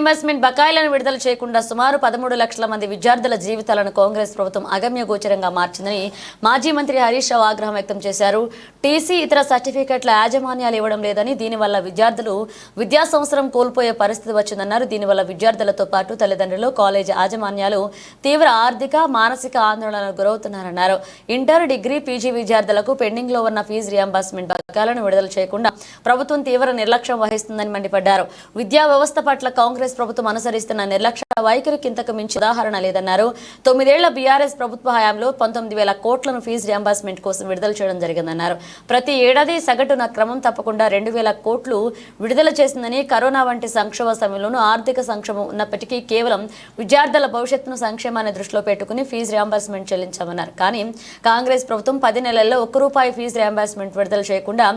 Investment బకాయిలను విడుదల చేయకుండా సుమారు పదమూడు లక్షల మంది విద్యార్థుల జీవితాలను కాంగ్రెస్ ప్రభుత్వం అగమ్య గోచరంగా మార్చిందని మాజీ మంత్రి హరీష్ రావు ఆగ్రహం వ్యక్తం చేశారు. టీసీ ఇతర సర్టిఫికెట్ల యాజమాన్యాలు ఇవ్వడం లేదని దీనివల్ల విద్యార్థులు విద్యా సంవత్సరం కోల్పోయే పరిస్థితి వచ్చిందన్నారు. దీనివల్ల విద్యార్థులతో పాటు తల్లిదండ్రులు కాలేజీ యాజమాన్యాలు తీవ్ర ఆర్థిక మానసిక ఆందోళనకు గురవుతున్నారన్నారు. ఇంటర్ డిగ్రీ పీజీ విద్యార్థులకు పెండింగ్లో ఉన్న ఫీజు రియంబర్స్మెంట్ బకాయిలను విడుదల చేయకుండా ప్రభుత్వం తీవ్ర నిర్లక్ష్యం వహిస్తుందని మండిపడ్డారు. విద్యా వ్యవస్థ పట్ల కాంగ్రెస్ ప్రభుత్వం అనుసరిస్తున్న నిర్లక్ష్య వైఖరికి ఇంతకు మించి ఉదాహరణ లేదన్నారు. తొమ్మిదేళ్ళ బీఆర్ఎస్ ప్రభుత్వ హయాంలో పంతొమ్మిది వేల కోట్లను ఫీజు రియంబర్స్మెంట్ కోసం విడుదల చేయడం జరిగిందన్నారు. ప్రతి ఏడాది సగటున క్రమం తప్పకుండా రెండు వేల కోట్లు విడుదల చేసిందని కరోనా వంటి సంక్షోభ సమయంలోనూ ఆర్థిక సంక్షోభం ఉన్నప్పటికీ కేవలం విద్యార్థుల భవిష్యత్తును సంక్షేమాన్ని దృష్టిలో పెట్టుకుని ఫీజు రియంబర్స్మెంట్ చెల్లించామన్నారు. కానీ కాంగ్రెస్ ప్రభుత్వం పది నెలల్లో ఒక్క రూపాయి ఫీజు రియంబర్స్మెంట్ విడుదల చేయకుండా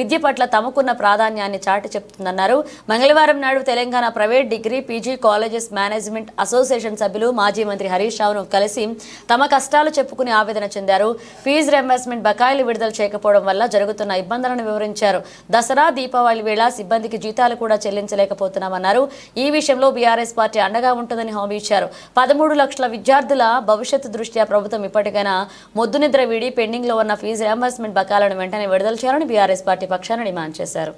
విద్య పట్ల తమకున్న ప్రాధాన్యాన్ని చాటి చెప్తుందన్నారు. మంగళవారం నాడు Telangana private degree PG colleges manage management association సభ్యులు మాజీ మంత్రి హరీష్ రావును కలిసి తమ కష్టాలు చెప్పుకుని ఆవేదన చెందారు. ఫీజు రెంబర్స్మెంట్ బకాయిలు విడుదల చేయకపోవడం వల్ల జరుగుతున్న ఇబ్బందులను వివరించారు. దసరా దీపావళి వేళ సిబ్బందికి జీతాలు కూడా చెల్లించలేకపోతున్నామన్నారు. ఈ విషయంలో బీఆర్ఎస్ పార్టీ అండగా ఉంటుందని హామీ ఇచ్చారు. పదమూడు లక్షల విద్యార్థుల భవిష్యత్తు దృష్ట్యా ప్రభుత్వం ఇప్పటికైనా మొద్దు నిద్ర వీడి పెండింగ్లో ఉన్న ఫీజు రియంబర్స్మెంట్ బకాలను వెంటనే విడుదల చేయాలని బీఆర్ఎస్ పార్టీ పక్షాన డిమాండ్ చేశారు.